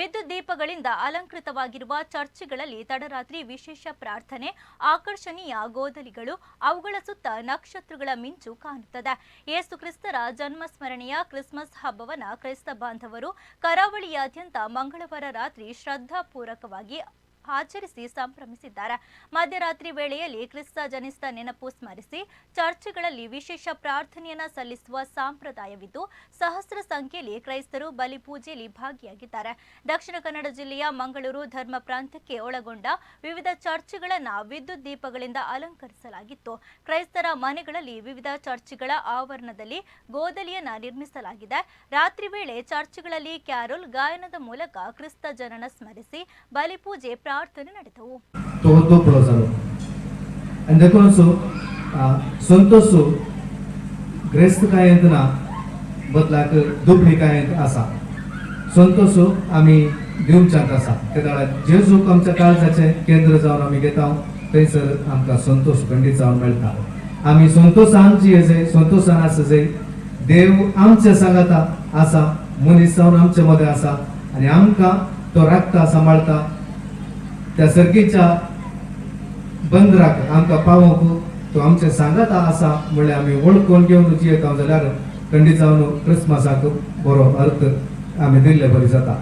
ವಿದ್ಯುತ್ ದೀಪಗಳಿಂದ ಅಲಂಕೃತವಾಗಿರುವ ಚರ್ಚ್ಗಳಲ್ಲಿ ತಡರಾತ್ರಿ ವಿಶೇಷ ಪ್ರಾರ್ಥನೆ, ಆಕರ್ಷಣೀಯ ಗೋದಲಿಗಳು ಅವುಗಳ ಸುತ್ತ ನಕ್ಷತ್ರಗಳ ಮಿಂಚು ಕಾಣುತ್ತದೆ. ಯೇಸು ಕ್ರಿಸ್ತರ ಜನ್ಮ ಸ್ಮರಣೆಯ ಕ್ರಿಸ್ಮಸ್ ಹಬ್ಬವನ್ನು ಕ್ರೈಸ್ತ ಬಾಂಧವರು ಕರಾವಳಿಯಾದ್ಯಂತ ಮಂಗಳವಾರ ರಾತ್ರಿ ಶ್ರದ್ಧಾಪೂರ್ವಕವಾಗಿ ಆಚರಿಸಿ ಸಂಭ್ರಮಿಸಿದ್ದಾರೆ. ಮಧ್ಯರಾತ್ರಿ ವೇಳೆಯಲ್ಲಿ ಕ್ರಿಸ್ತ ಜನಿಸಿದ ನೆನಪು ಸ್ಮರಿಸಿ ಚರ್ಚ್ಗಳಲ್ಲಿ ವಿಶೇಷ ಪ್ರಾರ್ಥನೆಯನ್ನ ಸಲ್ಲಿಸುವ ಸಂಪ್ರದಾಯವಿದ್ದು, ಸಹಸ್ರ ಸಂಖ್ಯೆಯಲ್ಲಿ ಕ್ರೈಸ್ತರು ಬಲಿಪೂಜೆಯಲ್ಲಿ ಭಾಗಿಯಾಗಿದ್ದಾರೆ. ದಕ್ಷಿಣ ಕನ್ನಡ ಜಿಲ್ಲೆಯ ಮಂಗಳೂರು ಧರ್ಮ ಪ್ರಾಂತ್ಯಕ್ಕೆ ಒಳಗೊಂಡ ವಿವಿಧ ಚರ್ಚ್ಗಳನ್ನ ವಿದ್ಯುತ್ ದೀಪಗಳಿಂದ ಅಲಂಕರಿಸಲಾಗಿತ್ತು. ಕ್ರೈಸ್ತರ ಮನೆಗಳಲ್ಲಿ ವಿವಿಧ ಚರ್ಚ್ಗಳ ಆವರಣದಲ್ಲಿ ಗೋದಲಿಯನ್ನ ನಿರ್ಮಿಸಲಾಗಿದೆ. ರಾತ್ರಿ ವೇಳೆ ಚರ್ಚ್ಗಳಲ್ಲಿ ಕ್ಯಾರೋಲ್, ಗಾಯನದ ಮೂಲಕ ಕ್ರಿಸ್ತ ಜನನ ಸ್ಮರಿಸಿ ಬಲಿಪೂಜೆ ಪ್ರಾರ್ಥನೆ ನಡೆದವು todo Prozaro. And देखून असो संतोष ग्रेस्त कायंतना बदलाक दुबळी कायंत आसा संतोष आमी दिवच्यात आसा त्या वेळार जेजूक आमच्या काळजाचें केंद्र जावन आमी घेता थंयसर आमकां संतोष खंडीत जावन मेळटा आमी संतोशान जिये जाय संतोशान आसा जाय देव आमच्या सांगाता आसा मनीस जावन आमचे मदें आसा आनी आमकां तो राखता सांबाळता त्या सर्गीच्या बंदराक आमकां पावोवंक तो आमचे सांगात आसा म्हणल्यार आमी वळखून घेवन जियेता जाल्यार थंडी जावन क्रिस्मसाक बरो अर्थ आमी दिल्ले बरी जाता.